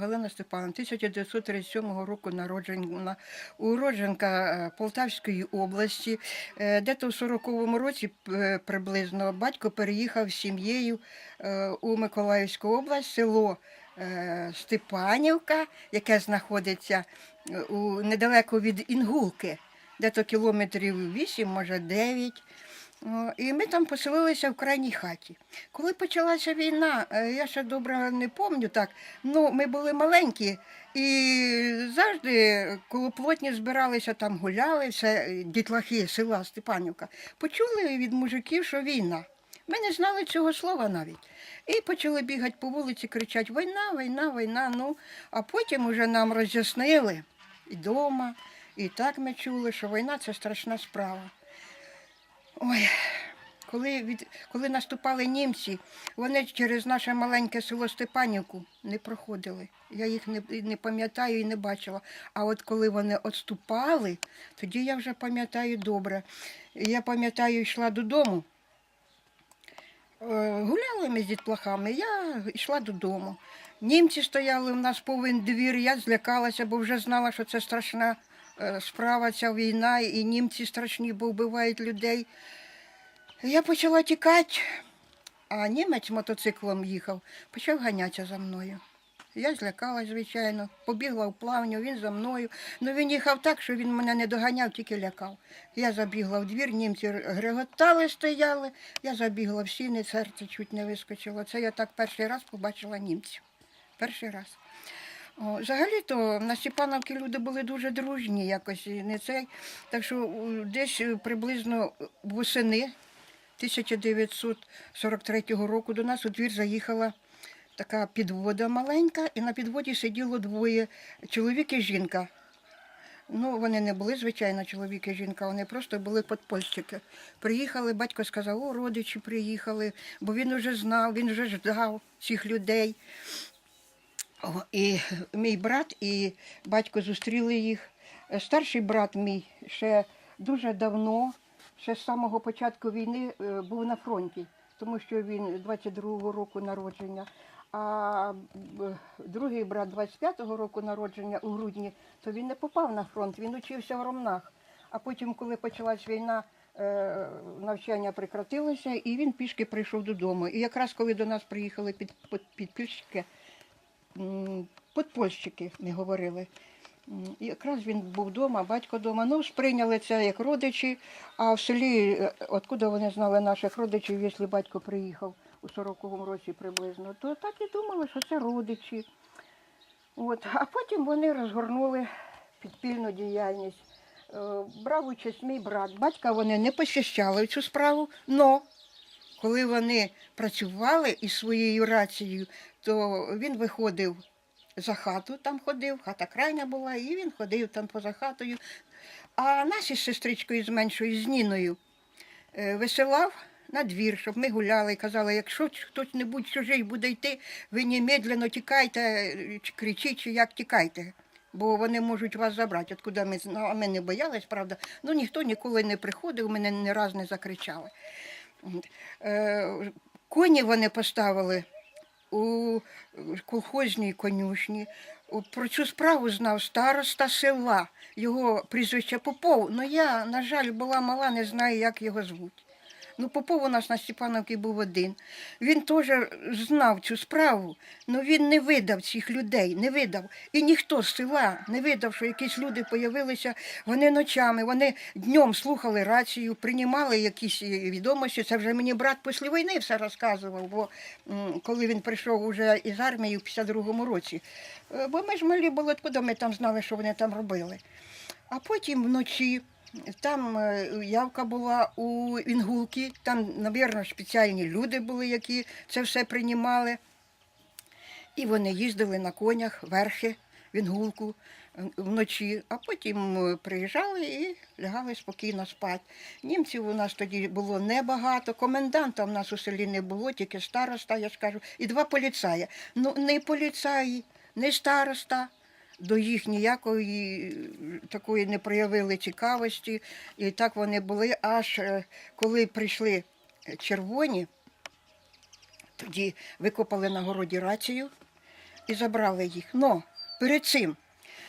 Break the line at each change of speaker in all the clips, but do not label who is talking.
Галина Степановна, 1937 року народжена, уродженка е, Полтавської області. Е, Де-то в 40-му році е, приблизно батько переїхав з сім'єю у Миколаївську область, село Степанівка, яке знаходиться недалеко від Інгулки, де-то кілометрів 8, може 9. І ми там поселилися в крайній хаті. Коли почалася війна, е, я ще добре не пам'ятаю так. Ну, ми були маленькі і завжди, коли плотні збиралися, там гуляли, е, дітлахи села Степанівка, почули від мужиків, що війна. Ми не знали цього слова навіть. І почали бігати по вулиці, кричати Війна, війна, війна. Ну, а потім уже нам роз'яснили і вдома, і так ми чули, що війна це страшна справа. Ой, коли, від, коли наступали німці, вони через наше маленьке село Степанівку не проходили. Я їх не, не пам'ятаю і не бачила. А от коли вони відступали, тоді я вже пам'ятаю добре. Я пам'ятаю, йшла додому. Е, Гуляли ми з дітлахами, я йшла додому. Німці стояли в нас повен двір, я злякалася, бо вже знала, що це страшна справа, ця війна, і німці страшні, бо вбивають людей. Я почала тікати, а німець мотоциклом їхав, почав ганятися за мною. Я злякалась, звичайно, побігла в плавню, він за мною. Ну він їхав так, що він мене не доганяв, тільки лякав. Я забігла в двір, німці греготали, стояли. Я забігла в сіни, серце чуть не вискочило. Це я так перший раз побачила німців. Перший раз. Взагалі-то на Степановці люди були дуже дружні, якось не цей. Так що десь е, приблизно восени 1943 року до нас у двір заїхала така підвода маленька, і на підводі сиділо двоє чоловік і жінка. Ну, вони не були, звичайно, чоловік і жінка, вони просто були подпольщики. Приїхали, батько сказав, о, родичі приїхали, бо він вже знав, він вже ждав цих людей. І мій брат і батько зустріли їх. Е, Старший брат мій ще дуже давно, ще з самого початку війни е, був на фронті, тому що він 22-го року народження. А другий брат 25-го року народження у грудні, то він не попав на фронт, він учився в Ромнах. А потім, коли почалась війна, е, навчання прекратилося, і він пішки прийшов додому. І якраз коли до нас приїхали під, під, підпільщики, подпольщики, ми говорили. Якраз він був вдома, батько вдома. Ну, сприйняли це як родичі, а в селі, е, откуда вони знали наших родичів, якщо батько приїхав у 40-му році приблизно, то так і думали, що це родичі. От. А потім вони розгорнули підпільну діяльність. Е, Брав участь мій брат. Батька вони не посвящали цю справу, але коли вони працювали із своєю рацією, то він виходив за хату, там ходив, хата крайня була, і він ходив там поза хатою. А наші з сестричкою з меншою, з Ніною, е, висилав на двір, щоб ми гуляли і казали, якщо хтось-небудь чужий буде йти, ви немедленно тікайте, чи кричіть, чи як тікайте. Бо вони можуть вас забрати. Откуда ми знали, а ми не боялись, правда. Ну ніхто ніколи не приходив, мене ні раз не закричали. Е, Коні вони поставили у колхозній конюшні. Про цю справу знав староста села, його прізвище Попов. Ну я, на жаль, була мала, не знаю, як його звуть. Ну, Попов у нас на Степановці був один. Він теж знав цю справу, але він не видав цих людей, не видав. І ніхто з села не видав, що якісь люди з'явилися. Вони ночами, вони днем слухали рацію, приймали якісь відомості. Це вже мені брат після війни все розказував, бо коли він прийшов уже із армії в 52-му році. Е, Бо ми ж малі були, откуда ми там знали, що вони там робили. А потім вночі там е, явка була у Інгулці, там, мабуть, спеціальні люди були, які це все приймали. І вони їздили на конях верхи в Інгулку е, вночі, а потім е, приїжджали і лягали спокійно спати. Німців у нас тоді було небагато, коменданта в нас у селі не було, тільки староста, я ж кажу, і два поліцаї. Ну, не поліцаї, не староста. До їх ніякої е, такої не проявили цікавості. І так вони були, аж е, коли прийшли червоні, тоді викопали на городі рацію, і забрали їх. Но перед цим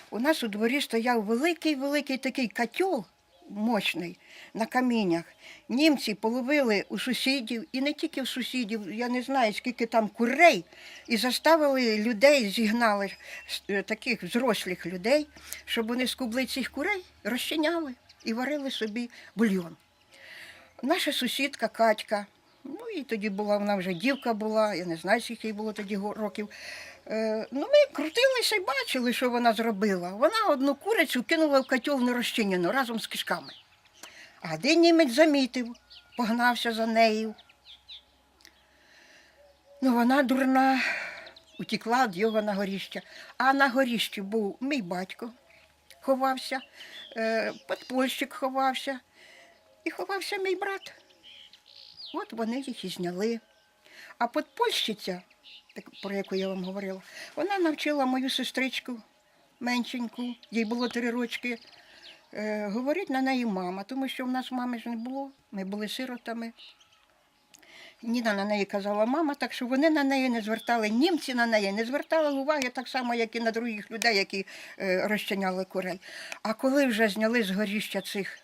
у нас у дворі стояв великий-великий такий котел мощний на каміннях. Німці половили у сусідів, і не тільки в сусідів, я не знаю, скільки там курей, і заставили людей, зігнали е, таких взрослих людей, щоб вони скубли цих курей, розчиняли і варили собі бульйон. Наша сусідка Катька, ну і тоді була, вона вже дівка була, я не знаю, скільки їй було тоді років. Е, ну, ми крутилися і бачили, що вона зробила. Вона одну курицю кинула в котел нерозчинену разом з кишками. А один німець замітив, погнався за нею. Ну, вона дурна, утікла від його на горіще. А на горіщі був мій батько, ховався, е, подпольщик ховався, і ховався мій брат. От вони їх і зняли. А подпольщиця, про яку я вам говорила, вона навчила мою сестричку меншеньку, їй було три рочки, е, говорить на неї мама, тому що в нас мами ж не було, ми були сиротами. Ніна на неї казала мама, так що вони на неї не звертали, німці на неї не звертали уваги так само, як і на других людей, які е, розчиняли курей. А коли вже зняли з горіща цих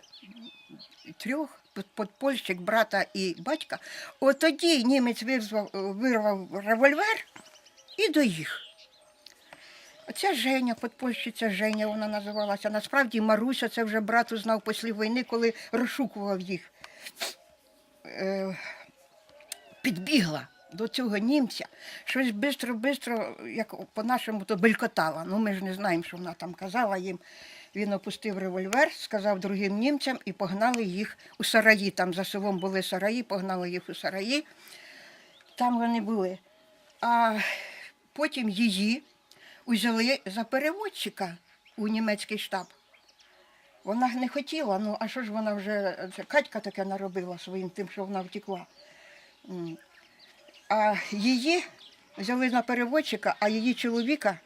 трьох, подпольщик, брата і батька, от тоді німець вирвав, вирвав револьвер і до їх. Оця Женя, подпольщиця Женя, вона називалася. Насправді Маруся, це вже брат узнав після війни, коли розшукував їх. Е, підбігла до цього німця, щось бистро-бистро, як по-нашому, то белькотала. Ну, ми ж не знаємо, що вона там казала їм. Він опустив револьвер, сказав другим німцям і погнали їх у сараї. Там за селом були сараї, погнали їх у сараї. Там вони були. А потім її узяли за переводчика у німецький штаб. Вона не хотіла, ну а що ж вона вже, Катька таке наробила своїм тим, що вона втекла. А її взяли на переводчика, а її чоловіка,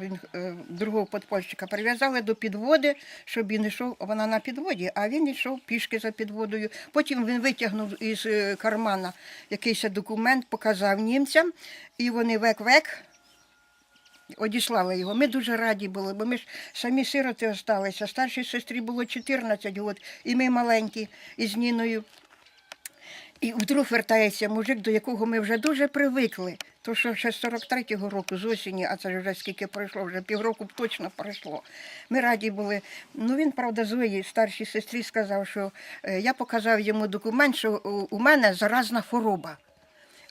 він, е, другого подпольщика, прив'язали до підводи, щоб він йшов, вона на підводі, а він йшов пішки за підводою. Потім він витягнув із е, кармана якийсь документ, показав німцям, і вони век-век одіслали його. Ми дуже раді були, бо ми ж самі сироти осталися. Старшій сестрі було 14 років, і ми маленькі із Ніною. І вдруг вертається мужик, до якого ми вже дуже привикли. То що ще з 43-го року, з осені, а це вже скільки пройшло, вже півроку точно пройшло. Ми раді були. Ну він, правда, Зої, старшій сестрі, сказав, що е, я показав йому документ, що у- у мене заразна хвороба.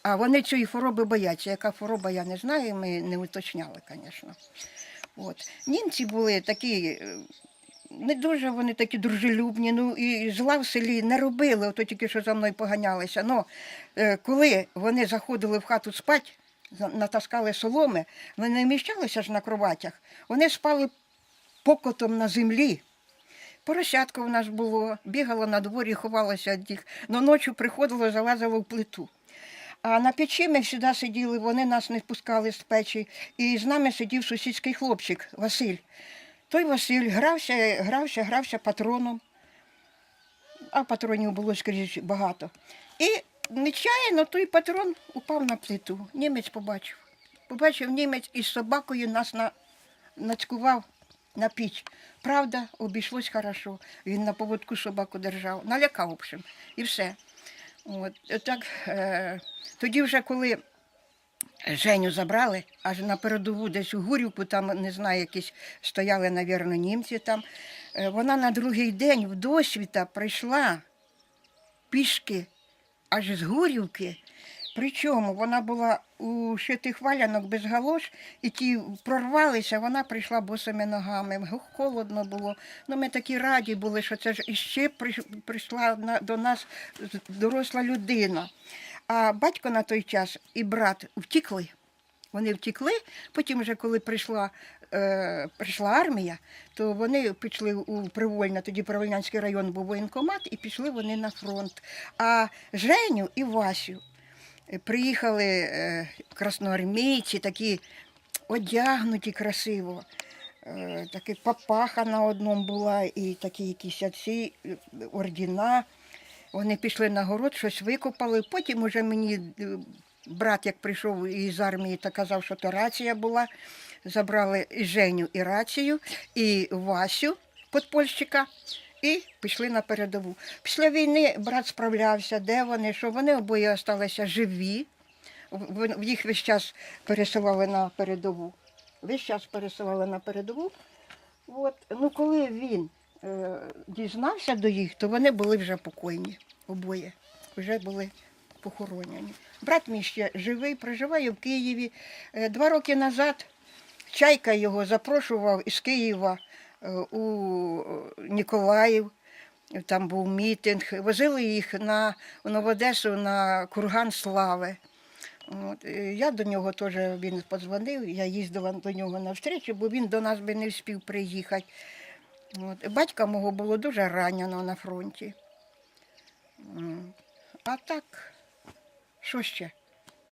А вони цієї хвороби бояться. Яка хвороба, я не знаю, ми не уточняли, звісно. От. Німці були такі, е, не дуже вони такі дружелюбні, ну і зла в селі не робили, ото тільки що за мною поганялися. Ну, е, коли вони заходили в хату спати, натаскали соломи, вони не вміщалися ж на кроватях, вони спали покотом на землі. Поросятко в нас було, бігало на дворі, ховалося від них, но ночі приходило, залазило в плиту. А на печі ми завжди сиділи, вони нас не пускали з печі. І з нами сидів сусідський хлопчик Василь. Той Василь грався, грався, грався патроном, а патронів було скрізь багато. І нечаянно той патрон упав на плиту. Німець побачив. Побачив німець із собакою нас на, нацькував на піч. Правда, обійшлось хорошо. Він на поводку собаку держав, налякав, общем, і все. От, так, е, тоді вже коли Женю забрали, аж на передову десь у Гурівку, там, не знаю, якісь стояли, навірно, німці там. Е, Вона на другий день в досвіта прийшла пішки аж з Гурівки. Причому вона була у шитих валянок без галош, і ті прорвалися, вона прийшла босими ногами. Холодно було. Ну, ми такі раді були, що це ж іще прийшла до нас доросла людина. А батько на той час і брат втікли. Вони втікли, потім, вже коли прийшла, е, прийшла армія, то вони пішли у Привольне, тоді Привольнянський район був воєнкомат, і пішли вони на фронт. А Женю і Васю е, приїхали е, красноармійці, такі одягнуті красиво. Е, такі папаха на одному була, і такі якісь оці е, ордіна. Вони пішли на город, щось викопали. Потім уже мені е, брат, як прийшов із армії, та казав, що то рація була. Забрали Женю і рацію, і Васю, подпольщика, і пішли на передову. Після війни брат справлявся, де вони, що вони обоє залишилися живі. Їх весь час пересилали на передову. Весь час пересилали на передову. От, ну, коли він дізнався до їх, то вони були вже покойні, обоє. Вже були похоронені. Брат мій ще живий, проживає в Києві. Е, два роки назад Чайка його запрошував із Києва е, у Ніколаїв. Там був мітинг. Возили їх на Новодесу на курган слави. От, е, я до нього теж він подзвонив, я їздила до нього на встречу, бо він до нас би не встиг приїхати. От. Батька мого було дуже ранено на фронті. А так, що ще?